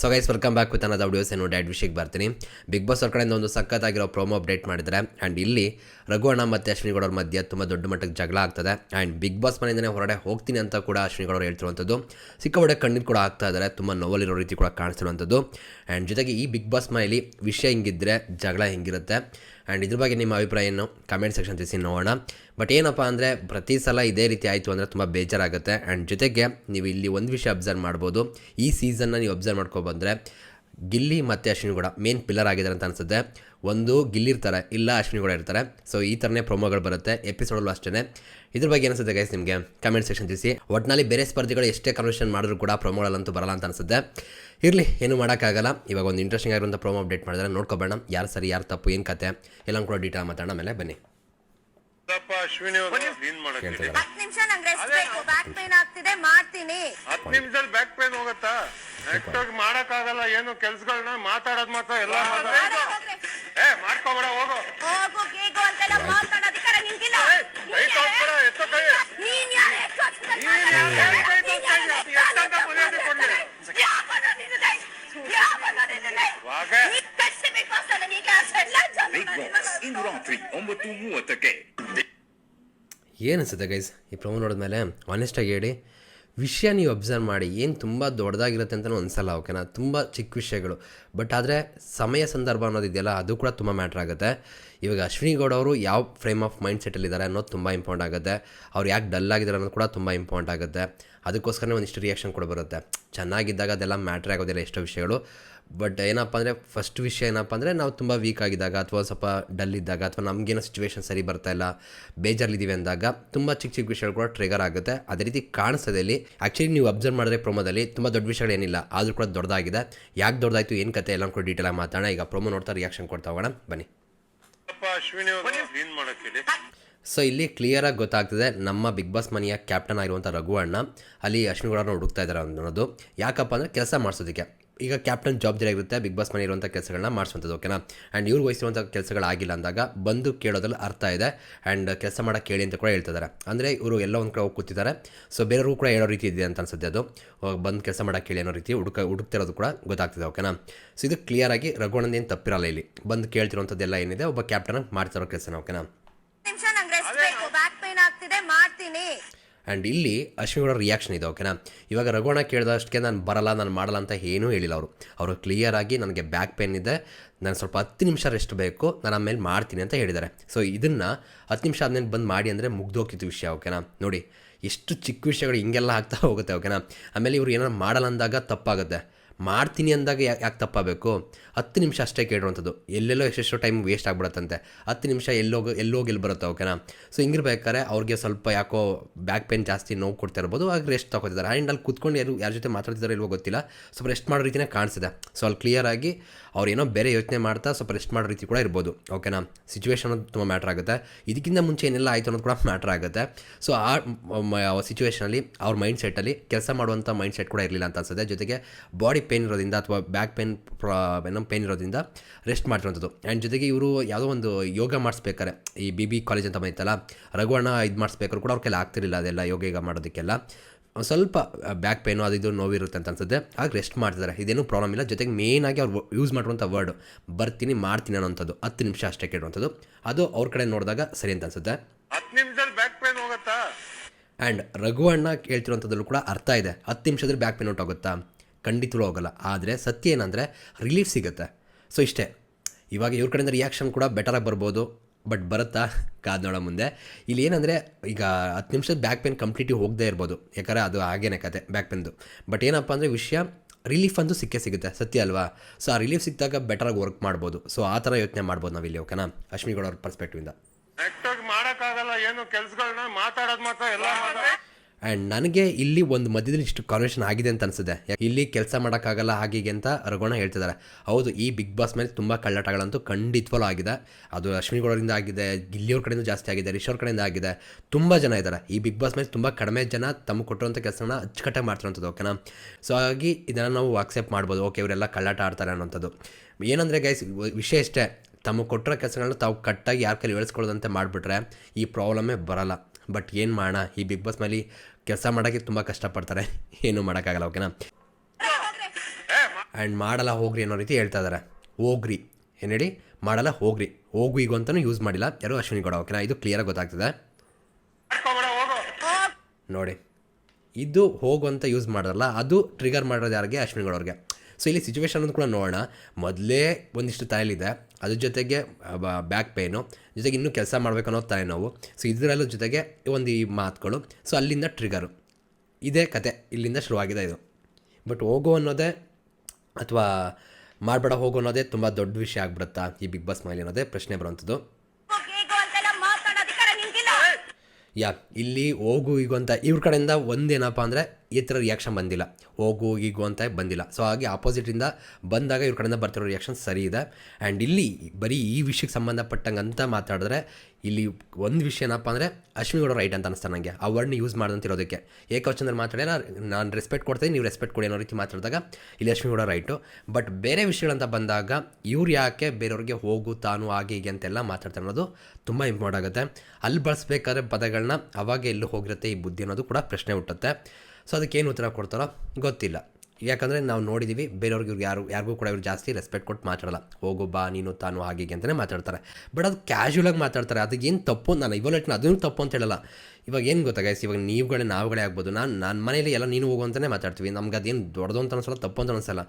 So guys welcome back with ಅನ್ನೋದು videos ಏನು dad ವಿಷಯಕ್ಕೆ ಬರ್ತೀನಿ. ಬಿಗ್ ಬಾಸ್ ಅವ್ರ ಕಡೆಯಿಂದ ಒಂದು ಸಖತ್ತಾಗಿರೋ ಪ್ರೋಮೋ ಅಪ್ಡೇಟ್ ಮಾಡಿದರೆ ಆ್ಯಂಡ್ ಇಲ್ಲಿ ರಘುವಣ್ಣ ಮತ್ತು ಅಶ್ವಿನಿ ಗೌಡರ ಮಧ್ಯೆ ತುಂಬ ದೊಡ್ಡ ಮಟ್ಟಕ್ಕೆ ಜಗಳ ಆಗ್ತದೆ. ಆ್ಯಂಡ್ ಬಿಗ್ ಬಾಸ್ ಮನೆಯಿಂದನೇ ಹೊರಗಡೆ ಹೋಗ್ತೀನಿ ಅಂತ ಕೂಡ ಅಶ್ವಿನಿ ಗೌಡರು ಹೇಳ್ತಿರುವಂಥದ್ದು. ಸಿಕ್ಕಾಪಟ್ಟೆ ಕಣ್ಣೀರು ಕೂಡ ಆಗ್ತಾ ಇದ್ದಾರೆ ತುಂಬ ನೋವಲ್ಲಿರೋ ರೀತಿ ಕೂಡ ಕಾಣಿಸ್ತಿರುವಂಥದ್ದು. ಆ್ಯಂಡ್ ಜೊತೆಗೆ ಈ ಬಿಗ್ ಬಾಸ್ ಮನೆಯಲ್ಲಿ ವಿಷಯ ಹಿಂಗಿದ್ರೆ ಜಗಳ ಹಿಂಗಿರುತ್ತೆ. ಆ್ಯಂಡ್ ಇದ್ರ ಬಗ್ಗೆ ನಿಮ್ಮ ಅಭಿಪ್ರಾಯ ಏನು ಕಮೆಂಟ್ ಸೆಕ್ಷನ್ ತಿಳಿಸಿ ನೋಡೋಣ. ಬಟ್ ಏನಪ್ಪ ಅಂದರೆ, ಪ್ರತಿ ಸಲ ಇದೇ ರೀತಿ ಆಯಿತು ಅಂದರೆ ತುಂಬ ಬೇಜಾರಾಗುತ್ತೆ. ಆ್ಯಂಡ್ ಜೊತೆಗೆ ನೀವು ಇಲ್ಲಿ ಒಂದು ವಿಷಯ ಅಬ್ಸರ್ವ್ ಮಾಡ್ಬೋದು. ಈ ಸೀಸನ್ನ ನೀವು ಅಬ್ಸರ್ವ್ ಮಾಡ್ಕೊಬಂದರೆ ಗಿಲ್ಲಿ ಮತ್ತು ಅಶ್ವಿನಿ ಕೂಡ ಮೇನ್ ಪಿಲ್ಲರ್ ಆಗಿದ್ದಾರೆ ಅಂತ ಅನಿಸುತ್ತೆ. ಒಂದು ಗಿಲ್ಲಿ ಇರ್ತಾರೆ ಇಲ್ಲ ಅಶ್ವಿನಿ ಕೂಡ ಇರ್ತಾರೆ. ಸೊ ಈ ಥರನೇ ಪ್ರೊಮೋಗಳು ಬರುತ್ತೆ ಎಪಿಸೋಡಲ್ಲೂ ಅಷ್ಟೇ ಇದ್ರ ಬಗ್ಗೆ ಏನಿಸುತ್ತೆ ಗೈಸ್ ನಿಮಗೆ? ಕಮೆಂಟ್ ಸೆಕ್ಷನ್ ತಿಳಿಸಿ. ಒಟ್ಟಿನಲ್ಲಿ ಬೇರೆ ಸ್ಪರ್ಧೆಗಳು ಎಷ್ಟೇ ಕನ್ವರ್ಷನ್ ಮಾಡಿದ್ರು ಕೂಡ ಪ್ರೊಮೋಗಳಲ್ಲಂತೂ ಬರಲ್ಲ ಅಂತ ಅನಿಸುತ್ತೆ. ಇರಲಿ ಏನು ಮಾಡೋಕ್ಕಾಗಲ್ಲ. ಇವಾಗ ಒಂದು ಇಂಟ್ರೆಸ್ಟಿಂಗ್ ಆಗಿರುವಂಥ ಪ್ರೊಮೋ ಅಪ್ಡೇಟ್ ಮಾಡಿದ್ರೆ ನೋಡ್ಕೊಬೇಡ. ಯಾರು ಸರಿ ಯಾರು ತಪ್ಪು ಏನು ಕತೆ? ಎಲ್ಲ ಕೂಡ ಡೀಟೇಲ್ ಮಾತಾಡೋಣ. ಮೇಲೆ ಬನ್ನಿ. ಅಶ್ವಿನಿ. ಹತ್ತು ನಿಮಿಷ ನಂಗೆ ರೆಸ್ಟ್ ಬೇಕು ಬ್ಯಾಕ್ ಪೇನ್ ಆಗ್ತಿದೆ ಮಾಡ್ತೀನಿ. ಹತ್ತು ನಿಮಿಷದಲ್ಲಿ ಬ್ಯಾಕ್ ಪೇನ್ ಹೋಗುತ್ತಾ? ನೆಟ್ಟಾಗಿ ಮಾಡಕ್ ಆಗಲ್ಲ ಏನು ಕೆಲ್ಸಗಳನ್ನ ಮಾತಾಡೋದ್ ಮಾತ್ರ ಎಲ್ಲ ಏ ಮಾಡ್ಕೋಬೇಡ ಹೋಗು. ಹೋಗು ಗೀಗು ಅಂತೆಲ್ಲ ಮಾತಾಡೋ ಅಧಿಕಾರ ನಿಂಗಿಲ್ಲ. ಏ, ಕೈ ತೋರ್ಸ್ಬೇಡ, ಎತ್ತೋ ಕೈ. ನೀನ್ ಯಾರು? ಹೆಚ್ಚು ಹೊತ್ತು ನೀನ್ ಯಾರು? ಕೈ ನೀನ್ ತೋರ್ಸ್ತಾ ಯಾರು? ಇದ್ಯಾ? ಎಷ್ಟಂತ ಮರ್ಯಾದೆ ಕೊಡ್ಲಿ? ಯಾವನೋ ನಿನ್ನದೆ? ಯಾವನೋ ನಿನ್ನದೆ? ವಾಗ. ನೀ ಕಷ್ಟ ಬಿಗ್ ನೀ ಕ್ಲಾಸ್ ಎಲ್ಲ ಜನ ಬಿಗ್ ಬಾಸ್ ಇಂದು ರಾತ್ರಿ ಒಂಬತ್ತು ಮೂವತ್ತಕ್ಕೆ. ಏನು ಅನಿಸುತ್ತೆ ಗೈಸ್ ಈ ಪ್ರೊಮೋ ನೋಡಿದ್ಮೇಲೆ ಆನೆಸ್ಟಾಗಿ ಹೇಳಿ. ವಿಷಯ ನೀವು ಅಬ್ಸರ್ವ್ ಮಾಡಿ, ಏನು ತುಂಬ ದೊಡ್ಡದಾಗಿರುತ್ತೆ ಅಂತಲೂ ಅನಿಸಲ್ಲ ಓಕೆನಾ ತುಂಬ ಚಿಕ್ಕ ವಿಷಯಗಳು. ಬಟ್ ಆದರೆ, ಸಮಯ ಸಂದರ್ಭ ಅನ್ನೋದಿದೆಯಲ್ಲ ಅದು ಕೂಡ ತುಂಬ ಮ್ಯಾಟ್ರ್ ಆಗುತ್ತೆ. ಇವಾಗ ಅಶ್ವಿನಿ ಗೌಡ ಅವರು ಯಾವ ಫ್ರೇಮ್ ಆಫ್ ಮೈಂಡ್ ಸೆಟ್ಟಲ್ಲಿದ್ದಾರೆ ಅನ್ನೋದು ತುಂಬ ಇಂಪಾರ್ಟೆಂಟ್ ಆಗುತ್ತೆ. ಅವ್ರು ಯಾಕೆ ಡಲ್ ಆಗಿದ್ದಾರೆ ಅನ್ನೋದು ಕೂಡ ತುಂಬ ಇಂಪಾರ್ಟೆಂಟ್ ಆಗುತ್ತೆ. ಅದಕ್ಕೋಸ್ಕರನೇ ಒಂದಿಷ್ಟು ರಿಯಾಕ್ಷನ್ ಕೂಡ ಬರುತ್ತೆ. ಚೆನ್ನಾಗಿದ್ದಾಗ ಅದೆಲ್ಲ ಮ್ಯಾಟ್ರ್ ಆಗೋದಿಲ್ಲ ಎಷ್ಟೋ ವಿಷಯಗಳು. ಬಟ್ ಏನಪ್ಪ ಅಂದರೆ ಫಸ್ಟ್ ವಿಷಯ ಏನಪ್ಪ ಅಂದರೆ ನಾವು ತುಂಬ ವೀಕ್ ಆಗಿದ್ದಾಗ ಅಥವಾ ಸ್ವಲ್ಪ ಡಲ್ ಇದ್ದಾಗ ಅಥವಾ ನಮಗೇನೋ ಸಿಚುವೇಶನ್ ಸರಿ ಬರ್ತಾ ಇಲ್ಲ ಬೇಜಾರಲ್ಲಿದ್ದೀವಿ ಅಂದಾಗ ತುಂಬ ಚಿಕ್ಕ ಚಿಕ್ಕ ವಿಷಯಗಳು ಕೂಡ ಟ್ರಿಗರ್ ಆಗುತ್ತೆ. ಅದೇ ರೀತಿ ಕಾಣಿಸ್ತದೆ ಇಲ್ಲಿ ಆ್ಯಕ್ಚುಲಿ ನೀವು ಅಬ್ಸರ್ವ್ ಮಾಡಿದ್ರೆ ಪ್ರೊಮೋದಲ್ಲಿ ತುಂಬ ದೊಡ್ಡ ವಿಷಯಗಳೇನಿಲ್ಲ ಆದರೂ ಕೂಡ ದೊಡ್ಡದಾಗಿದೆ. ಯಾಕೆ ದೊಡ್ಡದಾಯಿತು ಏನು ಕತೆ ಎಲ್ಲ ಕೂಡ ಆಗಿ ಮಾತಾಡೋಣ. ಈಗ ಪ್ರೊಮೋ ನೋಡ್ತಾ ರಿಯಾಕ್ಷನ್ ಕೊಡ್ತಾ ಹೋಗೋಣ ಬನ್ನಿ. ಸೊ ಇಲ್ಲಿ ಕ್ಲಿಯರಾಗಿ ಗೊತ್ತಾಗ್ತದೆ ನಮ್ಮ ಬಿಗ್ ಬಾಸ್ ಮನೆಯ ಕ್ಯಾಪ್ಟನ್ ಆಗಿರುವಂಥ ರಘು ಅಣ್ಣ ಅಲ್ಲಿ ಅಶ್ವಿನಿ ಗೌಡರನ್ನ ಹುಡುಕ್ತಾ ಇದ್ದಾರೆ ಅನ್ನೋದು. ಯಾಕಪ್ಪ ಅಂದರೆ ಕೆಲಸ ಮಾಡಿಸೋದಕ್ಕೆ. ಈಗ ಕ್ಯಾಪ್ಟನ್ ಜವಾಬ್ದಾರಿ ಆಗಿರುತ್ತೆ, ಬಿಗ್ ಬಾಸ್ ಮನೆ ಇರುವಂಥ ಕೆಲಸಗಳನ್ನ ಮಾಡಿಸುವಂಥದ್ದು ಓಕೆನಾ ಆ್ಯಂಡ್ ಇವ್ರು ವಹಿಸಿರುವಂಥ ಕೆಲಸಗಳಾಗಿಲ್ಲ ಅಂದಾಗ ಬಂದು ಕೇಳೋದ್ರಲ್ಲಿ ಅರ್ಥ ಇದೆ. ಆ್ಯಂಡ್ ಕೆಲಸ ಮಾಡೋಕ್ಕೆ ಕೇಳಿ ಅಂತ ಕೂಡ ಹೇಳ್ತಿದ್ದಾರೆ. ಅಂದರೆ ಇವರು ಎಲ್ಲ ಒಂದು ಕಡೆ ಹೋಗಿ ಕೂತಿದ್ದಾರೆ. ಸೊ ಬೇರೆಯವರು ಕೂಡ ಹೇಳೋ ರೀತಿ ಇದೆ ಅಂತ ಅನ್ಸುತ್ತೆ ಅದು. ಬಂದು ಕೆಲಸ ಮಾಡೋಕ್ಕೆ ಕೇಳಿ ಅನ್ನೋ ರೀತಿ ಹುಡುಕ, ಹುಡುಕ್ತಿರೋದು ಕೂಡ ಗೊತ್ತಾಗ್ತಿದೆ ಓಕೆನಾ ಸೊ ಇದು ಕ್ಲಿಯರಾಗಿ ರಘುವಣ್ಣನ ಏನು ತಪ್ಪಿರಲ್ಲ ಇಲ್ಲಿ. ಬಂದು ಕೇಳ್ತಿರುವಂಥದ್ದೆಲ್ಲ ಏನಿದೆ, ಒಬ್ಬ ಕ್ಯಾಪ್ಟನ್ ಮಾಡ್ತಿರೋ ಕೆಲಸನ ಓಕೆನಾ ಮಾಡ್ತೀನಿ. ಆ್ಯಂಡ್ ಇಲ್ಲಿ ಅಶ್ವಿನಿ ಗೌಡ ರಿಯಾಕ್ಷನ್ ಇದೆ ಓಕೆನಾ ಇವಾಗ ರಘುವಣ ಕೇಳಿದಷ್ಟಕ್ಕೆ ನಾನು ಬರಲ್ಲ, ನಾನು ಮಾಡಲ್ಲ ಅಂತ ಏನೂ ಹೇಳಿಲ್ಲ ಅವರು. ಅವರು ಕ್ಲಿಯರಾಗಿ ನನಗೆ ಬ್ಯಾಕ್ ಪೇನ್ ಇದೆ, ನಾನು ಸ್ವಲ್ಪ ಹತ್ತು ನಿಮಿಷ ರೆಸ್ಟ್ ಬೇಕು, ನಾನು ಆಮೇಲೆ ಮಾಡ್ತೀನಿ ಅಂತ ಹೇಳಿದ್ದಾರೆ. ಸೊ ಇದನ್ನು ಹತ್ತು ನಿಮಿಷ ಆದ್ಮೇಲೆ ಬಂದು ಮಾಡಿ ಅಂದರೆ ಮುಗ್ದೋಗ್ತಿತ್ತು ವಿಷಯ ಓಕೆನಾ ನೋಡಿ, ಎಷ್ಟು ಚಿಕ್ಕ ವಿಷಯಗಳು ಹಿಂಗೆಲ್ಲ ಆಗ್ತಾ ಹೋಗುತ್ತೆ ಓಕೆನಾ ಆಮೇಲೆ ಇವ್ರು ಏನಾರು ಮಾಡಲ್ಲ ಅಂದಾಗ ತಪ್ಪಾಗುತ್ತೆ. ಮಾಡ್ತೀನಿ ಅಂದಾಗ ಯಾಕೆ ಯಾಕೆ ತಪ್ಪಾಗಬೇಕು? ಹತ್ತು ನಿಮಿಷ ಅಷ್ಟೇ ಕೇಳಿರುವಂಥದ್ದು. ಎಲ್ಲೆಲ್ಲೋ ಎಷ್ಟೆಷ್ಟು ಟೈಮ್ ವೇಸ್ಟ್ ಆಗಿಬಿಡುತ್ತಂತೆ. ಹತ್ತು ನಿಮಿಷ ಎಲ್ಲೋಗಿ ಎಲ್ಲೋಗಿ ಎಲ್ಲಿ ಬರುತ್ತೆ ಓಕೆನಾ ಸೊ ಹಿಂಗಿರ್ಬೇಕಾದ್ರೆ ಅವ್ರಿಗೆ ಸ್ವಲ್ಪ ಯಾಕೋ ಬ್ಯಾಕ್ ಪೇನ್ ಜಾಸ್ತಿ ನೋವು ಕೊಡ್ತಾ ಇರ್ಬೋದು ಆಗ ರೆಸ್ಟ್ ತಗೋತಿದ್ದಾರೆ. ಆ್ಯಂಡ್ ಅಲ್ಲಿ ಕೂತ್ಕೊಂಡು ಯಾರು ಯಾರ ಜೊತೆ ಮಾತಾಡ್ತಿದ್ದಾರೆ ಇಲ್ವೋ ಗೊತ್ತಿಲ್ಲ. ಸ್ವಲ್ಪ ರೆಸ್ಟ್ ಮಾಡೋ ರೀತಿನೇ ಕಾಣಿಸಿದೆ. ಸೊ ಅಲ್ಲಿ ಕ್ಲಿಯರಾಗಿ ಅವ್ರು ಏನೋ ಬೇರೆ ಯೋಚನೆ ಮಾಡ್ತಾ ಸ್ವಲ್ಪ ರೆಸ್ಟ್ ಮಾಡೋ ರೀತಿ ಕೂಡ ಇರ್ಬೋದು ಓಕೆನಾ ಸಿಚುವೇಶನ್ ತುಂಬ ಮ್ಯಾಟ್ರ್ ಆಗುತ್ತೆ. ಇದಕ್ಕಿಂತ ಮುಂಚೆ ಏನೆಲ್ಲ ಆಯಿತು ಅನ್ನೋದು ಕೂಡ ಮ್ಯಾಟ್ರ್ ಆಗುತ್ತೆ. ಸೊ ಆ ಸಿಚುವೇಷನಲ್ಲಿ ಅವ್ರ ಮೈಂಡ್ ಸೆಟ್ಟಲ್ಲಿ ಕೆಲಸ ಮಾಡುವಂಥ ಮೈಂಡ್ ಸೆಟ್ ಕೂಡ ಇರಲಿಲ್ಲ ಅಂತ ಅನ್ಸುತ್ತೆ. ಜೊತೆಗೆ ಬಾಡಿ ಪೇನ್ ಇರೋದ್ರಿಂದ ಅಥವಾ ಬ್ಯಾಕ್ ಪೇನ್ ಏನೋ ಪೇನ್ ಇರೋದ್ರಿಂದ ರೆಸ್ಟ್ ಮಾಡ್ತಿರೋಂಥದ್ದು ಆ್ಯಂಡ್ ಜೊತೆಗೆ ಇವರು ಯಾವುದೋ ಒಂದು ಯೋಗ ಮಾಡಿಸ್ಬೇಕಾರೆ ಈ ಬಿ ಬಿ ಕಾಲೇಜ್ ಅಂತ ಬಂದಿತ್ತಲ್ಲ ರಘುವಣ್ಣ ಇದು ಮಾಡಿಸ್ಬೇಕಾದ್ರು ಕೂಡ ಅವ್ರ ಕೈಲಿ ಆಗ್ತಿರಲಿಲ್ಲ ಅದೆಲ್ಲ ಯೋಗ ಈಗ ಮಾಡೋದಕ್ಕೆಲ್ಲ. ಒಂದ್ ಸ್ವಲ್ಪ ಬ್ಯಾಕ್ ಪೇನು ಅದು ಇದು ನೋವಿರುತ್ತೆ ಅಂತ ಅನ್ಸುತ್ತೆ. ಆಗ ರೆಸ್ಟ್ ಮಾಡ್ತಿದ್ದಾರೆ. ಇದೇನು ಪ್ರಾಬ್ಲಮ್ ಇಲ್ಲ. ಜೊತೆಗೆ ಮೇಯ್ನಾಗಿ ಅವ್ರು ಯೂಸ್ ಮಾಡುವಂಥ ವರ್ಡ್ ಬರ್ತೀನಿ ಮಾಡ್ತೀನಿ ಅನ್ನೋಂಥದ್ದು ಹತ್ತು ನಿಮಿಷ ಅಷ್ಟೇ ಕೇಳುವಂಥದ್ದು ಅದು ಅವ್ರ ಕಡೆ ನೋಡಿದಾಗ ಸರಿ ಅಂತ ಅನ್ಸುತ್ತೆ. ಹತ್ತು ನಿಮಿಷದಲ್ಲಿ ಬ್ಯಾಕ್ ಪೇನ್ ಹೋಗುತ್ತಾ? ಆ್ಯಂಡ್ ರಘುವಣ್ಣ ಕೇಳ್ತಿರೋಂಥದ್ರಲ್ಲೂ ಕೂಡ ಅರ್ಥ ಇದೆ. ಹತ್ತು ನಿಮಿಷದಲ್ಲಿ ಬ್ಯಾಕ್ ಪೇನ್ ಔಟ್ ಹೋಗುತ್ತಾ ಖಂಡಿತಲೂ ಹೋಗಲ್ಲ. ಆದರೆ ಸತ್ಯ ಏನಂದರೆ ರಿಲೀಫ್ ಸಿಗುತ್ತೆ. ಸೊ ಇಷ್ಟೇ. ಇವಾಗ ಇವ್ರ ಕಡೆಯಿಂದ ರಿಯಾಕ್ಷನ್ ಕೂಡ ಬೆಟರಾಗಿ ಬರ್ಬೋದು. ಬಟ್ ಬರುತ್ತಾ? ಕಾದು ನೋಡೋ ಮುಂದೆ. ಇಲ್ಲಿ ಏನಂದರೆ ಈಗ ಹತ್ತು ನಿಮಿಷದ ಬ್ಯಾಕ್ ಪೇನ್ ಕಂಪ್ಲೀಟ್ಲಿ ಹೋಗದೇ ಇರ್ಬೋದು. ಯಾಕಂದರೆ ಅದು ಹಾಗೇನೆ ಕತೆ ಬ್ಯಾಕ್ ಪೇನ್ದು ಬಟ್ ಏನಪ್ಪ ಅಂದರೆ ವಿಷಯ ರಿಲೀಫ್ ಅಂತೂ ಸಿಕ್ಕೇ ಸಿಗುತ್ತೆ. ಸತ್ಯ ಅಲ್ವಾ? ಸೊ ಆ ರಿಲೀಫ್ ಸಿಕ್ಕಿದಾಗ ಬೆಟರಾಗಿ ವರ್ಕ್ ಮಾಡ್ಬೋದು. ಸೊ ಆ ಥರ ಯೋಚನೆ ಮಾಡ್ಬೋದು ನಾವಿಲ್ಲಿ ಓಕೆನಾ ಅಶ್ಮಿಗೌಡ ಗೌಡ ಅವ್ರ ಪರ್ಸ್ಪೆಕ್ಟಿವಿಂದ ಮಾಡೋಕ್ಕಾಗಲ್ಲ ಮಾಡಕ್ ಆಗಲ್ಲ ಏನು ಕೆಲಸಗಳನ್ನ ಮಾತಾಡೋದು ಮಾತ್ರ ಎಲ್ಲ ಆ್ಯಂಡ್ ನನಗೆ ಇಲ್ಲಿ ಒಂದು ಮಧ್ಯದಲ್ಲಿ ಇಷ್ಟು ಕಾನ್ವರ್ಷನ್ ಆಗಿದೆ ಅಂತ ಅನಿಸಿದೆ ಇಲ್ಲಿ ಕೆಲಸ ಮಾಡೋಕ್ಕಾಗಲ್ಲ ಹಾಗೆ ಅಂತ ರಘೋಣ ಹೇಳ್ತಿದ್ದಾರೆ ಹೌದು, ಈ ಬಿಗ್ ಬಾಸ್ ಮೇಲೆ ತುಂಬ ಕಳ್ಳಾಟಗಳಂತೂ ಖಂಡಿತವಲ್ಲೂ ಆಗಿದೆ. ಅದು ಗೌಡರಿಂದ ಆಗಿದೆ, ಗಿಲ್ಲಿಯವ್ರ ಕಡೆಯಿಂದ ಜಾಸ್ತಿ ಆಗಿದೆ ರಿಷೋರ್ ಕಡೆಯಿಂದ ಆಗಿದೆ. ತುಂಬ ಜನ ಇದ್ದಾರೆ ಈ ಬಿಗ್ ಬಾಸ್ ಮೇಲೆ ತುಂಬ ಕಡಿಮೆ ಜನ ತಮಗೆ ಕೊಟ್ಟಿರೋಂಥ ಕೆಲಸನ ಅಚ್ಚುಕಟ್ಟಾಗಿ ಮಾಡ್ತಿರೋಂಥದ್ದು ಓಕೆನಾ ಸೊ ಹಾಗಾಗಿ ಇದನ್ನು ನಾವು ಅಕ್ಸೆಪ್ಟ್ ಮಾಡ್ಬೋದು. ಓಕೆ ಇವರೆಲ್ಲ ಕಳ್ಳಾಟ ಆಡ್ತಾರೆ ಅನ್ನೋಂಥದ್ದು ಏನಂದರೆ ಗೈಸ್ ವಿಷಯ ಇಷ್ಟೇ. ತಮಗೆ ಕೊಟ್ಟಿರೋ ಕೆಲಸಗಳನ್ನ ತಾವು ಕಟ್ಟಾಗಿ ಯಾರ ಕೈಲಿ ಇಳಿಸ್ಕೊಳ್ಳೋದಂತೆ ಮಾಡಿಬಿಟ್ರೆ ಈ ಪ್ರಾಬ್ಲಮ್ಮೇ ಬರಲ್ಲ. ಬಟ್ ಏನು ಮಾಡೋಣ? ಈ ಬಿಗ್ ಬಾಸ್ ಮೇಲೆ ಕೆಲಸ ಮಾಡೋಕ್ಕೆ ತುಂಬ ಕಷ್ಟಪಡ್ತಾರೆ. ಏನೂ ಮಾಡೋಕ್ಕಾಗಲ್ಲ ಓಕೆನಾ ಆ್ಯಂಡ್ ಮಾಡಲ್ಲ ಹೋಗ್ರಿ ಅನ್ನೋ ರೀತಿ ಹೇಳ್ತಾ ಇದ್ದಾರೆ ಹೋಗ್ರಿ. ಏನು ಹೇಳಿ? ಮಾಡಲ್ಲ ಹೋಗ್ರಿ. ಹೋಗು ಈಗ ಅಂತಲೂ ಯೂಸ್ ಮಾಡಿಲ್ಲ. ಯಾರು ಅಶ್ವಿನಿ ಗೌಡ ಓಕೆನಾ ಇದು ಕ್ಲಿಯರಾಗಿ ಗೊತ್ತಾಗ್ತದೆ. ನೋಡಿ. ಇದು ಹೋಗು ಅಂತ ಯೂಸ್ ಮಾಡಿದ್ರಲ್ಲ, ಅದು ಟ್ರಿಗರ್ ಮಾಡಿರೋದು ಯಾರಿಗೆ? ಅಶ್ವಿನಿ ಗೌಡ ಅವ್ರಿಗೆ. ಸೊ ಇಲ್ಲಿ ಸಿಚುವೇಶನ್ ಕೂಡ ನೋಡೋಣ. ಮೊದಲೇ ಒಂದಿಷ್ಟು ತಲೆಯಲ್ಲಿದೆ ಅದ್ರ ಜೊತೆಗೆ ಬ್ಯಾಕ್ ಪೇನು ಜೊತೆಗೆ ಇನ್ನೂ ಕೆಲಸ ಮಾಡಬೇಕು ಅನ್ನೋ ತಲೆನೋವು. ಸೊ ಇದರಲ್ಲೂ ಜೊತೆಗೆ ಒಂದು ಈ ಮಾತುಗಳು. ಸೊ ಅಲ್ಲಿಂದ ಟ್ರಿಗರು ಇದೇ ಕತೆ. ಇಲ್ಲಿಂದ ಶುರುವಾಗಿದೆ ಇದು. ಬಟ್ ಹೋಗು ಅನ್ನೋದೇ ಅಥವಾ ಮಾಡಬೇಡ ಹೋಗು ಅನ್ನೋದೇ ತುಂಬ ದೊಡ್ಡ ವಿಷಯ ಆಗ್ಬಿಡುತ್ತಾ ಈ ಬಿಗ್ ಬಾಸ್ ಮೈಲಿ ಅನ್ನೋದೇ ಪ್ರಶ್ನೆ ಬರುವಂಥದ್ದು. ಯಾ ಇಲ್ಲಿ ಹೋಗು ಈಗ ಅಂತ ಇವ್ರ ಕಡೆಯಿಂದ ಒಂದೇನಪ್ಪ ಅಂದರೆ ಈ ಥರ ರಿಯಾಕ್ಷನ್ ಬಂದಿಲ್ಲ. ಹೋಗು ಹೋಗಿಗು ಅಂತ ಬಂದಿಲ್ಲ. ಸೊ ಹಾಗೆ ಆಪೋಸಿಟಿಂದ ಬಂದಾಗ ಇವ್ರ ಕಡೆಯಿಂದ ಬರ್ತಿರೋ ರಿಯಾಕ್ಷನ್ ಸರಿ ಇದೆ. ಆ್ಯಂಡ್ ಇಲ್ಲಿ ಬರೀ ಈ ವಿಷಯಕ್ಕೆ ಸಂಬಂಧಪಟ್ಟಂಗೆ ಅಂತ ಮಾತಾಡಿದ್ರೆ ಇಲ್ಲಿ ಒಂದು ವಿಷಯ ಏನಪ್ಪ ಅಂದರೆ ಅಶ್ವಿನಿ ಗೌಡ ರೈಟ್ ಅಂತ ಅನಿಸ್ತಾ ನನಗೆ ಆ ವರ್ಡ್ನ ಯೂಸ್ ಮಾಡ್ದಂತಿರೋದಕ್ಕೆ ಏಕವಚನದಲ್ಲಿ ಮಾತಾಡಿಲ್ಲ ನಾನು ರೆಸ್ಪೆಕ್ಟ್ ಕೊಡ್ತೀನಿ, ನೀವು ರೆಸ್ಪೆಕ್ಟ್ ಕೊಡಿ ಅನ್ನೋ ರೀತಿ ಮಾತಾಡಿದಾಗ ಇಲ್ಲಿ ಅಶ್ವಿನಿ ಗೌಡ ರೈಟು ಬಟ್ ಬೇರೆ ವಿಷಯಗಳಂತ ಬಂದಾಗ ಇವ್ರು ಯಾಕೆ ಬೇರೆಯವ್ರಿಗೆ ಹೋಗು, ತಾನು ಹಾಗೆ ಹೀಗೆ ಅಂತೆಲ್ಲ ಮಾತಾಡ್ತಾರೆ ಅನ್ನೋದು ತುಂಬ ಇಂಪಾರ್ಟ್ ಆಗುತ್ತೆ. ಅಲ್ಲಿ ಬಳಸಬೇಕಾದ್ರೆ ಪದಗಳನ್ನ ಅವಾಗ ಎಲ್ಲೂ ಹೋಗಿರುತ್ತೆ ಈ ಬುದ್ಧಿ ಅನ್ನೋದು ಕೂಡ ಪ್ರಶ್ನೆ ಹುಟ್ಟುತ್ತೆ. ಸೊ ಅದಕ್ಕೆ ಏನು ಉತ್ತರ ಕೊಡ್ತಾರೋ ಗೊತ್ತಿಲ್ಲ. ಯಾಕಂದರೆ ನಾವು ನೋಡಿದ್ದೀವಿ ಬೇರೆಯವ್ರಿಗೆ ಇವ್ರಿಗೆ ಯಾರು ಯಾರಿಗೂ ಕೂಡ ಇವ್ರು ಜಾಸ್ತಿ ರೆಸ್ಪೆಕ್ಟ್ ಕೊಟ್ಟು ಮಾತಾಡಲ್ಲ. ಹೋಗು, ಬಾ, ನೀನು, ತಾನು ಹಾಗೆ ಅಂತಲೇ ಮಾತಾಡ್ತಾರೆ. ಬಟ್ ಅದು ಕ್ಯಾಶುವಲಾಗಿ ಮಾತಾಡ್ತಾರೆ. ಅದಕ್ಕೆ ಏನು ತಪ್ಪು ನಾನು ಇವಾಲೆಟ್ನ ಅದನ್ನು ತಪ್ಪು ಅಂತ ಹೇಳಲ್ಲ. ಇವಾಗ ಏನು ಗೊತ್ತಾ ಗೈಸ್ ಇವಾಗ ನೀವುಗಳೇ ನಾವುಗಳೇ ಆಗ್ಬೋದು. ನಾನು ನನ್ನ ಮನೇಲಿ ಎಲ್ಲ ನೀನು ಹೋಗು ಅಂತಲೇ ಮಾತಾಡ್ತೀವಿ. ನಮ್ಗೆ ಅದೇನು ದೊಡ್ಡದು ಅಂತ ಅನ್ಸಲ್ಲ, ತಪ್ಪು ಅಂತ ಅನ್ಸಲ್ಲ.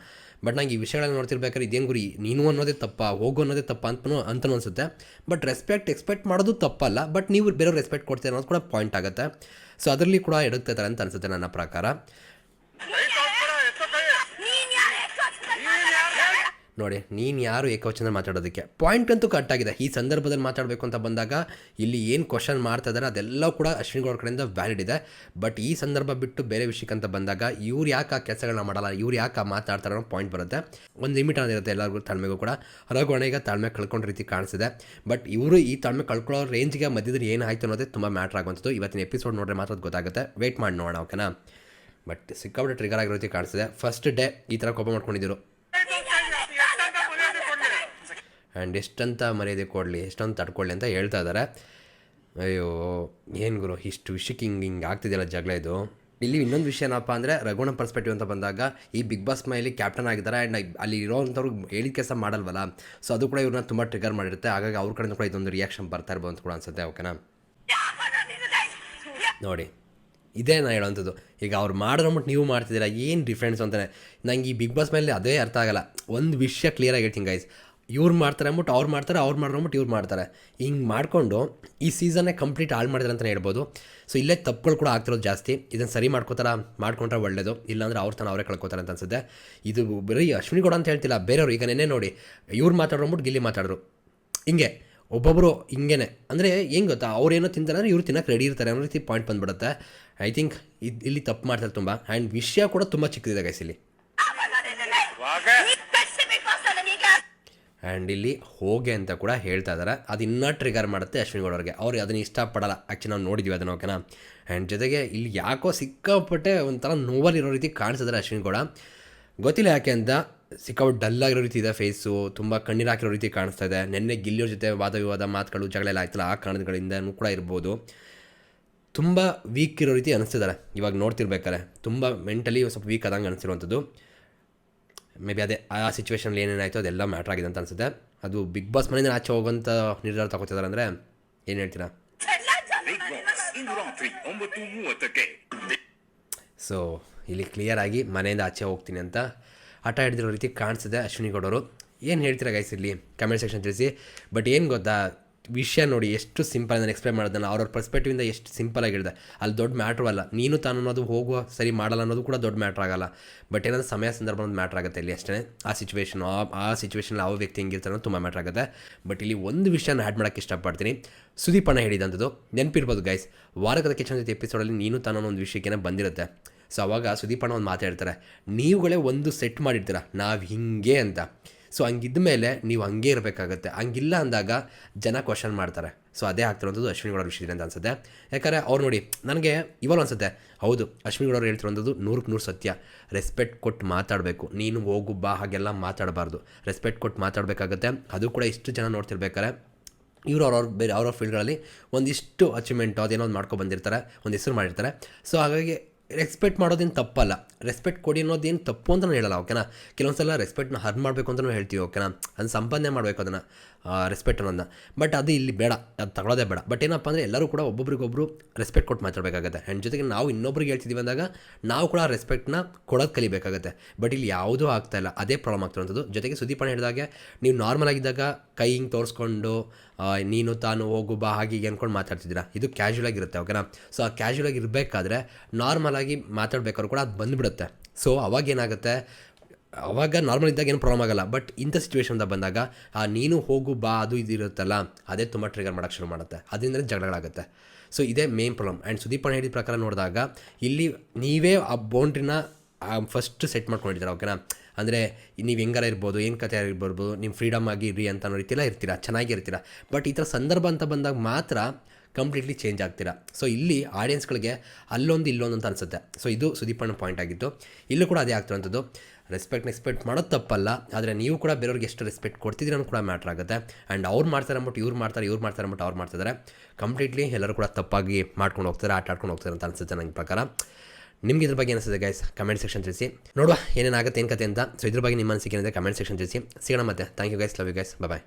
ಬಟ್ ನಂಗೆ ಈ ವಿಷಯಗಳನ್ನ ನೋಡ್ತಿರ್ಬೇಕಾದ್ರೆ ಇದೇನು ಗುರಿ? ನೀನು ಅನ್ನೋದೇ ತಪ್ಪ? ಹೋಗು ಅನ್ನೋದೇ ತಪ್ಪ ಅಂತ ಅಂತ ಅನ್ಸುತ್ತೆ. ಬಟ್ ರೆಸ್ಪೆಕ್ಟ್ ಎಕ್ಸ್ಪೆಕ್ಟ್ ಮಾಡೋದು ತಪ್ಪಲ್ಲ. ಬಟ್ ನೀವು ಬೇರೆಯವ್ರು ರೆಸ್ಪೆಕ್ಟ್ ಕೊಡ್ತೀರ ಅನ್ನೋದು ಕೂಡ ಪಾಯಿಂಟ್ ಆಗುತ್ತೆ. ಸೊ ಅದರಲ್ಲಿ ಕೂಡ ಎಡುತ್ತಾರೆ ಅಂತ ಅನ್ಸುತ್ತೆ ನನ್ನ ಪ್ರಕಾರ ಕೈ ತೋರ್ಸ್ಬೇಡ, ಎತ್ತೋ ಕೈ. ನೀನ್ ಯಾರು ಹೆಚ್ಚು ನೀನ್ ಯಾರು? ನೋಡಿ, ನೀನು ಯಾರು ಏಕವಚನ ಮಾತಾಡೋದಕ್ಕೆ? ಪಾಯಿಂಟ್ ಅಂತೂ ಕಟ್ ಆಗಿದೆ. ಈ ಸಂದರ್ಭದಲ್ಲಿ ಮಾತಾಡಬೇಕು ಅಂತ ಬಂದಾಗ ಇಲ್ಲಿ ಏನು ಕ್ವಶನ್ ಮಾಡ್ತಾ ಇದ್ದಾರೆ ಅದೆಲ್ಲ ಕೂಡ ಅಶ್ವಿನಿ ಗೌಡ ಕಡೆಯಿಂದ ವ್ಯಾಲಿಡ್ ಇದೆ. ಬಟ್ ಈ ಸಂದರ್ಭ ಬಿಟ್ಟು ಬೇರೆ ವಿಷಯಕ್ಕೆ ಅಂತ ಬಂದಾಗ ಇವ್ರು ಯಾಕೆ ಆ ಕೆಲಸಗಳನ್ನ ಮಾಡಲ್ಲ, ಇವ್ರು ಯಾಕೆ ಆ ಮಾತಾಡ್ತಾರೆ ಅನ್ನೋ ಪಾಯಿಂಟ್ ಬರುತ್ತೆ. ಒಂದು ಲಿಮಿಟ್ ಅನ್ನೋದಿರುತ್ತೆ ಎಲ್ಲರಿಗೂ, ತಾಳ್ಮೆಗೂ ಕೂಡ. ರಘುವಣ ಈಗ ತಾಳ್ಮೆ ಕಳ್ಕೊಂಡ ರೀತಿ ಕಾಣಿಸಿದೆ. ಬಟ್ ಇವರು ಈ ತಾಳ್ಮೆ ಕಳ್ಕೊಳ್ಳೋ ರೇಂಜ್ಗೆ ಮಧ್ಯದಲ್ಲಿ ಆಯಿತು ಅನ್ನೋದೇ ತುಂಬ ಮ್ಯಾಟ್ರ್ ಆಗುವಂಥದ್ದು. ಇವತ್ತಿನ ಎಪಿಸೋಡ್ ನೋಡ್ರೆ ಮಾತ್ರ ಗೊತ್ತಾಗುತ್ತೆ. ವೆಯ್ಟ್ ಮಾಡಿ ನೋಡೋಣ ಓಕೆನಾ ಬಟ್ ಸಿಕ್ಕಾಪಟ್ಟೆ ಟ್ರಿಗರ್ ಆಗಿರೋ ರೀತಿ ಕಾಣಿಸಿದೆ. ಫಸ್ಟ್ ಡೇ ಈ ಥರ ಕೋಪ ಮಾಡ್ಕೊಂಡಿದ್ರು ಎಷ್ಟಂತ ಮರ್ಯಾದೆ ಕೊಡ್ಲಿ? ಆ್ಯಂಡ್ ಎಷ್ಟಂತ ಮರ್ಯಾದೆ ಕೊಡಲಿ ಎಷ್ಟೊಂದು ತಡ್ಕೊಳ್ಳಿ ಅಂತ ಹೇಳ್ತಾ ಇದ್ದಾರೆ. ಅಯ್ಯೋ, ಏನು ಗುರು, ಇಷ್ಟು ವಿಷಯಕ್ಕೆ ಹಿಂಗೆ ಹಿಂಗೆ ಆಗ್ತಿದೆಯಲ್ಲ ಜಗಳ ಇದು. ಇಲ್ಲಿ ಇನ್ನೊಂದು ವಿಷಯ ಏನಪ್ಪ ಅಂದರೆ ರಘುಣ ಪರ್ಸ್ಪೆಕ್ಟಿವ್ ಅಂತ ಬಂದಾಗ, ಈ ಬಿಗ್ ಬಾಸ್ ಮೈಲಿ ಕ್ಯಾಪ್ಟನ್ ಆಗಿದ್ದಾರೆ ಆ್ಯಂಡ್ ಅಲ್ಲಿ ಇರೋವಂಥವ್ರು ಹೇಳಿದ ಕೆಲಸ ಮಾಡಲ್ವಲ್ಲ ಸೊ ಅದು ಕೂಡ ಇವ್ರನ್ನ ತುಂಬ ಟ್ರಿಗರ್ ಮಾಡಿರುತ್ತೆ. ಹಾಗಾಗಿ ಅವ್ರ ಕಡೆಯಿಂದ ಕೂಡ ಇದೊಂದು ರಿಯಾಕ್ಷನ್ ಬರ್ತಾ ಇರ್ಬೋದು ಅಂತ ಕೂಡ ಅನ್ಸುತ್ತೆ ಓಕೆನಾ ನೋಡಿ, ಇದೇ ನಾನು ಹೇಳೋವಂಥದ್ದು. ಈಗ ಅವ್ರು ಮಾಡಿದ್ರಂಬಿಟ್ಟು ನೀವು ಮಾಡ್ತಿದ್ದೀರಾ, ಏನು ಡಿಫ್ರೆನ್ಸ್ ಅಂತಲೇ ನಂಗೆ ಈ ಬಿಗ್ ಬಾಸ್ ಮೇಲೆ ಅದೇ ಅರ್ಥ ಆಗಲ್ಲ. ಒಂದು ವಿಷಯ ಕ್ಲಿಯರಾಗಿ ಹೇಳ್ತೀನಿ ಗೈಸ್ ಇವ್ರು ಮಾಡ್ತಾರೆ ಅಂದ್ಬಿಟ್ಟು ಅವ್ರು ಮಾಡ್ತಾರೆ, ಅವ್ರು ಮಾಡ್ರಂಬಿಟ್ಟು ಇವ್ರು ಮಾಡ್ತಾರೆ. ಹಿಂಗೆ ಮಾಡಿಕೊಂಡು ಈ ಸೀಸನ್ನೇ ಕಂಪ್ಲೀಟ್ ಹಾಳು ಮಾಡಿದ್ರೆ ಅಂತಲೇ ಹೇಳ್ಬೋದು. ಸೊ ಇಲ್ಲೇ ತಪ್ಪುಗಳು ಕೂಡ ಆಗ್ತಿರೋದು ಜಾಸ್ತಿ. ಇದನ್ನು ಸರಿ ಮಾಡ್ಕೋತಾರ, ಮಾಡ್ಕೊಂಡ್ರೆ ಒಳ್ಳೇದು. ಇಲ್ಲಾಂದ್ರೆ ಅವ್ರ ತನ ಅವರೇ ಕಳ್ಕೊತಾರೆ ಅಂತ ಅನ್ಸುತ್ತೆ. ಇದು ಬರೀ ಅಶ್ವಿನಿ ಕೂಡ ಅಂತ ಹೇಳ್ತಿಲ್ಲ, ಬೇರೆಯವರು. ಈಗ ನೆನ್ನೆ ನೋಡಿ, ಇವ್ರು ಮಾತಾಡ್ರಂಬಿಟ್ಟು ಗಿಲ್ಲಿ ಮಾತಾಡೋರು. ಹಿಂಗೆ ಒಬ್ಬೊಬ್ಬರು ಹಿಂಗೇನೆ. ಅಂದರೆ ಹೆಂಗೆ ಗೊತ್ತಾ ಅವ್ರೇನೋ ತಿಂತಾರೆ ಅಂದರೆ ಇವ್ರು ತಿನ್ನಕ್ಕೆ ರೆಡಿ ಇರ್ತಾರೆ ಅನ್ನೋ ರೀತಿ ಪಾಯಿಂಟ್ ಬಂದ್ಬಿಡುತ್ತೆ. ಐ ಥಿಂಕ್ ಇದು ಇಲ್ಲಿ ತಪ್ಪು ಮಾಡ್ತಾರೆ ತುಂಬ. ಆ್ಯಂಡ್ ವಿಷಯ ಕೂಡ ತುಂಬ ಚಿಕ್ಕದಿದೆ ಗೈಸ್ ಇಲ್ಲಿ ಇವಾಗ ಆ್ಯಂಡ್ ಇಲ್ಲಿ ಹೋಗೆ ಅಂತ ಕೂಡ ಹೇಳ್ತಾ ಇದ್ದಾರೆ ಅದು ಇನ್ನೂ ಟ್ರಿಗರ್ ಮಾಡುತ್ತೆ ಅಶ್ವಿನಿ ಗೌಡ ಅವ್ರು ಅದನ್ನು ಇಷ್ಟಪಡಲ್ಲ. ಆ್ಯಕ್ಚುಲಿ ನಾವು ನೋಡಿದ್ವಿ ಅದನ್ನು ಓಕೆನಾ ಆ್ಯಂಡ್ ಜೊತೆಗೆ ಇಲ್ಲಿ ಯಾಕೋ ಸಿಕ್ಕಾಪಟ್ಟೆ ಒಂಥರ ನೋವಲ್ಲಿರೋ ರೀತಿ ಕಾಣಿಸಿದ್ರೆ ಅಶ್ವಿನಿ ಗೌಡ. ಗೊತ್ತಿಲ್ಲ ಯಾಕೆ ಅಂತ? ಸಿಕ್ಕಾಪಟ್ಟೆ ಡಲ್ ಆಗಿರೋ ರೀತಿ ಇದೆ ಫೇಸು ತುಂಬ ಕಣ್ಣೀರು ಹಾಕಿರೋ ರೀತಿ ಕಾಣಿಸ್ತಾ ಇದೆ. ನೆನ್ನೆ ಗಿಲ್ಲಿಯೋ ಜೊತೆ ವಾದ ವಿವಾದ ಮಾತುಗಳು ಜಗಳೆಲ್ಲ ಆಯ್ತಲ್ಲ, ಆ ಕಾರಣಗಳಿಂದನೂ ಕೂಡ ಇರ್ಬೋದು. ತುಂಬ ವೀಕ್ ಇರೋ ರೀತಿ ಅನಿಸ್ತಿದ್ದಾರೆ ಇವಾಗ ನೋಡ್ತಿರ್ಬೇಕಾರೆ. ತುಂಬ ಮೆಂಟಲಿ ಸ್ವಲ್ಪ ವೀಕ್ ಆದಂಗೆ ಅನಿಸಿರುವಂಥದ್ದು ಮೇ ಬಿ ಅದೇ ಆ ಸಿಚುವೇಶನಲ್ಲಿ ಏನೇನಾಯಿತು ಅದೆಲ್ಲ ಮ್ಯಾಟ್ರ್ ಆಗಿದೆ ಅಂತ ಅನಿಸುತ್ತೆ. ಅದು ಬಿಗ್ ಬಾಸ್ ಮನೆಯಿಂದ ಆಚೆ ಹೋಗುವಂಥ ನಿರ್ಧಾರ ತಗೋತಿದ್ದಾರೆ ಅಂದರೆ ಏನು ಹೇಳ್ತೀರಾ? ಸೊ ಇಲ್ಲಿ ಕ್ಲಿಯರ್ ಆಗಿ ಮನೆಯಿಂದ ಆಚೆ ಹೋಗ್ತೀನಿ ಅಂತ ಆಟ ಹಿಡಿದಿರೋ ರೀತಿ ಕಾಣಿಸಿದೆ ಅಶ್ವಿನಿ ಗೌಡರು. ಏನು ಹೇಳ್ತೀರಾ ಗೈಸ್ ಇಲ್ಲಿ? ಕಮೆಂಟ್ ಸೆಕ್ಷನ್ ತಿಳಿಸಿ. ಬಟ್ ಏನು ಗೊತ್ತಾ? ವಿಷಯ ನೋಡಿ ಎಷ್ಟು ಸಿಂಪಲ್ ನಾನು ಎಕ್ಸ್ಪ್ಲೈನ್ ಮಾಡೋದನ್ನ ಅವ್ರವ್ರ ಪರ್ಸ್ಪೆಕ್ಟಿವಿಂದ ಎಷ್ಟು ಸಿಂಪಲ್ ಆಗಿರುತ್ತೆ. ಅಲ್ಲಿ ದೊಡ್ಡ ಮ್ಯಾಟ್ರ್ ಅಲ್ಲ. ನೀನು ತಾನು ಅನ್ನೋದು ಹೋಗುವ ಸರಿ ಮಾಡಲ್ಲ ಅನ್ನೋದು ಕೂಡ ದೊಡ್ಡ ಮ್ಯಾಟ್ರ್ ಆಗಲ್ಲ. ಬಟ್ ಏನಂದ್ರೆ ಸಮಯ ಸಂದರ್ಭ ಒಂದು ಮ್ಯಾಟ್ರ್ ಆಗುತ್ತೆ ಇಲ್ಲಿ ಅಷ್ಟೇ ಆ ಸಿಚುವೇಶನ್ ಆ ಸಿಚುವೇಶನ್ ಸಿಚುವೇಶನಲ್ಲಿ ಯಾವ ವ್ಯಕ್ತಿ ಹೆಂಗಿರ್ತಾರೋ ತುಂಬ ಮ್ಯಾಟ್ರ್ ಆಗುತ್ತೆ. ಬಟ್ ಇಲ್ಲಿ ಒಂದು ವಿಷಯನ ಆ್ಯಡ್ ಮಾಡೋಕ್ಕೆ ಇಷ್ಟಪಡ್ತೀನಿ. ಸುದೀಪಣ್ಣ ಹೇಳಿದಂಥದ್ದು, ನೆನಪಿರ್ಬೋದು ಗೈಸ್ ವಾರಕದ ಕಿಚನ್ ಜೊತೆ ಎಪಿಸೋಡಲ್ಲಿ ನೀನು ತಾನು ಒಂದು ವಿಷಯಕ್ಕೆ ಬಂದಿರುತ್ತೆ. ಸೊ ಅವಾಗ ಸುದೀಪಣ್ಣ ಒಂದು ಮಾತಾಡ್ತಾರೆ ನೀವುಗಳೇ ಒಂದು ಸೆಟ್ ಮಾಡಿರ್ತೀರ, ನಾವು ಹಿಂಗೆ ಅಂತ. ಸೊ ಹಂಗಿದ್ದ ಮೇಲೆ ನೀವು ಹಂಗೆ ಇರಬೇಕಾಗತ್ತೆ. ಹಂಗಿಲ್ಲ ಅಂದಾಗ ಜನ ಕ್ವಶನ್ ಮಾಡ್ತಾರೆ. ಸೊ ಅದೇ ಆಗ್ತಿರೋಂಥದ್ದು ಅಶ್ವಿನಿ ಗೌಡರ ವಿಷಯದಲ್ಲಿ ಅಂತ ಅನ್ಸುತ್ತೆ. ಯಾಕಂದರೆ ಅವ್ರು ನೋಡಿ, ನನಗೆ ಇವಾಗ ಅನ್ಸುತ್ತೆ, ಹೌದು, ಅಶ್ವಿನಿ ಗೌಡರು ಹೇಳ್ತಿರೋಂಥದ್ದು ನೂರಕ್ಕೆ ನೂರು ಸತ್ಯ. ರೆಸ್ಪೆಕ್ಟ್ ಕೊಟ್ಟು ಮಾತಾಡಬೇಕು. ನೀನು ಹೋಗು, ಬಾ, ಹಾಗೆಲ್ಲ ಮಾತಾಡಬಾರ್ದು. ರೆಸ್ಪೆಕ್ಟ್ ಕೊಟ್ಟು ಮಾತಾಡಬೇಕಾಗತ್ತೆ. ಅದು ಕೂಡ ಇಷ್ಟು ಜನ ನೋಡ್ತಿರ್ಬೇಕಾರೆ ಇವರು ಅವ್ರವ್ರ ಬೇರೆ ಅವ್ರವ್ರ ಫೀಲ್ಡ್ಗಳಲ್ಲಿ ಒಂದಿಷ್ಟು ಅಚೀವ್ಮೆಂಟು ಅದೇನೋ ಒಂದು ಮಾಡ್ಕೊಂಡು ಬಂದಿರ್ತಾರೆ, ಒಂದು ಹೆಸರು ಮಾಡಿರ್ತಾರೆ. ಸೊ ಹಾಗಾಗಿ ರೆಸ್ಪೆಕ್ಟ್ ಮಾಡೋದೇನು ತಪ್ಪಲ್ಲ. ರೆಸ್ಪೆಕ್ಟ್ ಕೊಡಿ ಅನ್ನೋದೇನು ತಪ್ಪು ಅಂತ ನಾನು ಹೇಳಲ್ಲ ಓಕೆನಾ ಕೆಲವೊಂದು ಸಲ ರೆಸ್ಪೆಕ್ಟ್ನ ಹರ್ನ್ ಮಾಡಬೇಕು ಅಂತಲೂ ಹೇಳ್ತೀವಿ ಓಕೆನಾ ಅದನ್ನು ಸಂಪಾದನೆ ಮಾಡಬೇಕು ಅದನ್ನು. ರೆಸ್ಪೆಕ್ಟ್ ಅನ್ನೋದನ್ನ. ಬಟ್ ಅದು ಇಲ್ಲಿ ಬೇಡ, ಅದು ತಗೊಳ್ಳೋದೇ ಬೇಡ. ಬಟ್ ಏನಪ್ಪ ಅಂದರೆ ಎಲ್ಲರೂ ಕೂಡ ಒಬ್ಬೊಬ್ರಿಗೊಬ್ಬರು ರೆಸ್ಪೆಕ್ಟ್ ಕೊಟ್ಟು ಮಾತಾಡಬೇಕಾಗತ್ತೆ. ಆ್ಯಂಡ್ ಜೊತೆಗೆ ನಾವು ಇನ್ನೊಬ್ರಿಗೆ ಹೇಳ್ತಿದ್ದೀವಿ ಅಂದಾಗ ನಾವು ಕೂಡ ರೆಸ್ಪೆಕ್ಟ್ನ ಕೊಡೋದು ಕಲಿಬೇಕಾಗತ್ತೆ. ಬಟ್ ಇಲ್ಲಿ ಯಾವುದೂ ಆಗ್ತಾಯಿಲ್ಲ ಅದೇ ಪ್ರಾಬ್ಲಮ್ ಆಗ್ತಿರೋಂಥದ್ದು ಜೊತೆಗೆ ಸುದೀಪಣ್ಣ ಹೇಳಿದಾಗೆ, ನೀವು ನಾರ್ಮಲ್ ಆಗಿದ್ದಾಗ ಕೈ ಹಿಂಗೆ ತೋರಿಸ್ಕೊಂಡು ನೀನು ತಾನು ಹೋಗು, ಬಾ, ಹಾಗೆ, ಹೀಗೆ ಅಂದ್ಕೊಂಡು ಮಾತಾಡ್ತಿದ್ದೀರಾ? ಇದು ಕ್ಯಾಶುವಲ್ ಆಗಿರುತ್ತೆ ಓಕೆನಾ ಸೊ ಆ ಇರಬೇಕಾದ್ರೆ ನಾರ್ಮಲ್ ಆಗಿ ಮಾತಾಡ್ಬೇಕಾದ್ರು ಕೂಡ ಅದು ಬಂದುಬಿಡುತ್ತೆ. ಸೊ ಅವಾಗ ಅವಾಗ ನಾರ್ಮಲ್ ಇದ್ದಾಗ ಏನು ಪ್ರಾಬ್ಲಮ್ ಆಗಲ್ಲ. ಬಟ್ ಇಂಥ ಸಿಚುವೇಶನ್ದಾಗ ಬಂದಾಗ, ಆ, ನೀನು ಹೋಗು, ಬಾ, ಅದು ಇದು ಇರುತ್ತಲ್ಲ, ಅದೇ ತುಂಬ ಟ್ರಿಗರ್ ಮಾಡೋಕ್ಕೆ ಶುರು ಮಾಡುತ್ತೆ. ಅದರಿಂದ ಜಗಳಾಗುತ್ತೆ ಸೊ ಇದೇ ಮೇನ್ ಪ್ರಾಬ್ಲಮ್ ಆ್ಯಂಡ್ ಸುದೀಪಣ್ಣ ಹೇಳಿದ ಪ್ರಕಾರ ನೋಡಿದಾಗ, ಇಲ್ಲಿ ನೀವೇ ಆ ಬೌಂಡ್ರಿನ ಫಸ್ಟ್ ಸೆಟ್ ಮಾಡ್ಕೊಂಡಿದ್ದೀರಾ ಓಕೆನಾ ಅಂದರೆ, ನೀವು ಹೆಂಗಾರ ಇರ್ಬೋದು, ಏನು ಕತೆ ಇರ್ಬೋದು ನೀವು ಫ್ರೀಡಮ್ ಆಗಿ ಇರ್ರಿ ಅಂತ ಅನ್ನೋ ರೀತಿಯೆಲ್ಲ ಇರ್ತೀರ ಚೆನ್ನಾಗಿರ್ತೀರ ಬಟ್ ಈ ಥರ ಸಂದರ್ಭ ಅಂತ ಬಂದಾಗ ಮಾತ್ರ ಕಂಪ್ಲೀಟ್ಲಿ ಚೇಂಜ್ ಆಗ್ತೀರಾ? ಸೊ ಇಲ್ಲಿ ಆಡಿಯನ್ಸ್ಗಳಿಗೆ ಅಲ್ಲೊಂದು ಇಲ್ಲೊಂದು ಅಂತ ಅನಿಸುತ್ತೆ. ಸೊ ಇದು ಸುದೀಪಣ್ಣ ಪಾಯಿಂಟ್ ಆಗಿತ್ತು ಇಲ್ಲೂ ಕೂಡ ಅದೇ ಆಗ್ತಿರೋಂಥದ್ದು ರೆಸ್ಪೆಕ್ಟ್ ಎಕ್ಸ್ಪೆಕ್ಟ್ ಮಾಡೋದು ತಪ್ಪಲ್ಲ, ಆದರೆ ನೀವು ಕೂಡ ಬೇರೆಯವ್ರಿಗೆ ಎಷ್ಟು ರೆಸ್ಪೆಕ್ಟ್ ಕೊಡ್ತಿದ್ದೀರ ಅನ್ನೋ ಕೂಡ ಮ್ಯಾಟ್ರ್ ಆಗುತ್ತೆ. ಆ್ಯಂಡ್ ಅವ್ರು ಮಾಡ್ತಾರೆ ಅಂದ್ಬಿಟ್ಟು ಇವ್ರು ಮಾಡ್ತಾರೆ ಇವ್ರು ಮಾಡ್ತಾರೆ ಅಂದ್ಬಿಟ್ಟು ಅವ್ರು ಮಾಡ್ತಿದ್ದಾರೆ ಕಂಪ್ಲೀಟ್ಲಿ ಎಲ್ಲರೂ ಕೂಡ ತಪ್ಪಾಗಿ ಮಾಡ್ಕೊಂಡು ಹೋಗ್ತಾರೆ ಆಟ ಆಡ್ಕೊಂಡು ಹೋಗ್ತಾರೆ ಅಂತ ಅನಿಸುತ್ತೆ ನನ್ನ ಪ್ರಕಾರ. ನಿಮ್ಗೆ ಇದ್ರ ಬಗ್ಗೆ ಅನಿಸುತ್ತೆ ಗೈಸ್ ಕಮೆಂಟ್ ಸೆಕ್ಷನ್ ತಿಳಿಸಿ. ನೋಡುವ ಏನೇನಾಗುತ್ತೆ, ಏನು ಕತೆ ಅಂತ. ಸೊ ಇದ್ರ ಬಗ್ಗೆ ನಿಮ್ಮ ಅನಿಸಿಕೆ ಏನಿದೆ ಕಮೆಂಟ್ ಸೆಕ್ಷನ್ ತಿಳಿಸಿ. ಸಿಗೋಣ ಮತ್ತೆ. Thank you guys love you guys bye